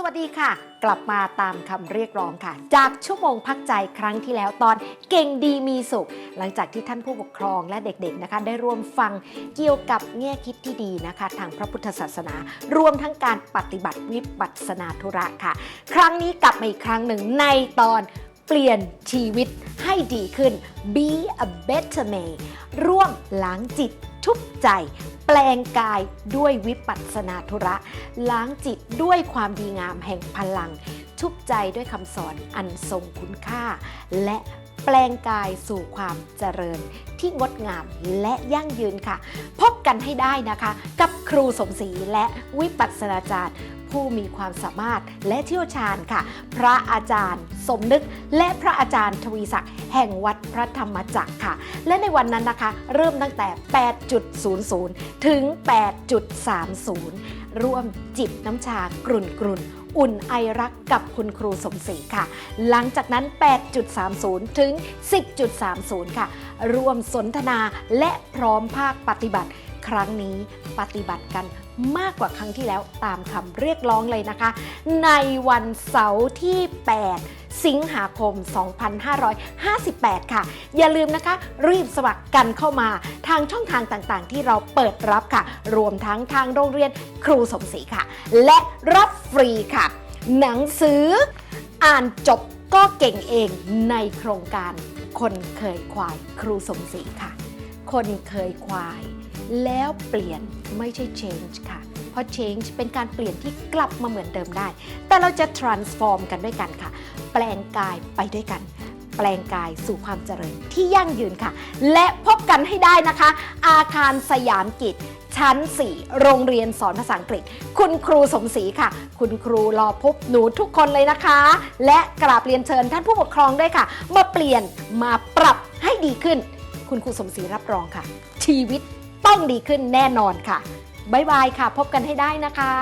สวัสดีค่ะ กลับมาตามคำเรียกร้องค่ะ จากชั่วโมงพักใจครั้งที่แล้วตอนเก่งดีมีสุข หลังจากที่ท่านผู้ปกครองและเด็กๆนะคะ ได้ร่วมฟังเกี่ยวกับแง่คิดที่ดีนะคะ ทางพระพุทธศาสนา รวมทั้งการปฏิบัติวิปัสสนาธุระค่ะ ครั้งนี้กลับมาอีกครั้งหนึ่งในตอนเปลี่ยนชีวิต ให้ดีขึ้น be a better May ร่วมล้างจิตทุกใจ แปลงกายด้วยวิปัสสนาธุระ ล้างจิตด้วยความดีงามแห่งพลัง ทุกใจด้วยคำสอนอันทรงคุณค่า และ แปลงกายสู่ความเจริญที่งดงามและยั่งยืนค่ะ พบกันให้ได้นะคะ กับครูสมศรีและวิปัสสนาจารย์ ผู้มีความสามารถและเชี่ยวชาญค่ะ พระอาจารย์สมนึก และพระอาจารย์ทวีศักดิ์แห่งวัดพระธรรมจักรค่ะ และในวันนั้นนะคะ เริ่มตั้งแต่ 8.00 ถึง 8.30 ร่วมจิบน้ำชากรุ่นกรุ่นอุ่นไอรักกับคุณครูสมศรีค่ะ หลังจากนั้น 8.30 ถึง 10.30 ค่ะ ร่วมสนทนาและพร้อมภาคปฏิบัติ ครั้งนี้ปฏิบัติกันมากกว่าครั้งที่แล้วตามคำเรียกร้องเลยนะคะ ในวันเสาร์ที่ 8 สิงหาคม 2558 ค่ะ อย่าลืมนะคะ รีบสมัครกันเข้ามาทางช่องทางต่างๆ ที่เราเปิดรับค่ะ รวมทั้งทางโรงเรียนครูสมศรีค่ะ และรับฟรีค่ะ หนังสืออ่านจบก็เก่งเองในโครงการคนเคยควายครูสมศรีค่ะ คนเคยควาย แล้วเปลี่ยนไม่ใช่ change ค่ะ ราะ change เป็นการเปลี่ยนที่กลับมาเหมือนเดิมได้ แต่เราจะ transform กันด้วยกันค่ะ แปลงกายไปด้วยกัน แปลงกายสู่ความเจริญที่ยั่งยืนค่ะ และพบกันให้ได้นะคะ อาคารสยามกิจชั้น 4 โรงเรียนสอนภาษาอังกฤษ คุณครูสมศรีค่ะ คุณครูรอพบหนูทุกคนเลยนะคะ และกราบเรียนเชิญท่านผู้ปกครองด้วยค่ะ มาเปลี่ยนมาปรับให้ดีขึ้น คุณครูสมศรีรับรองค่ะ ชีวิตต้องดีขึ้นแน่นอนค่ะ บ๊ายบายค่ะ พบกันให้ได้นะคะ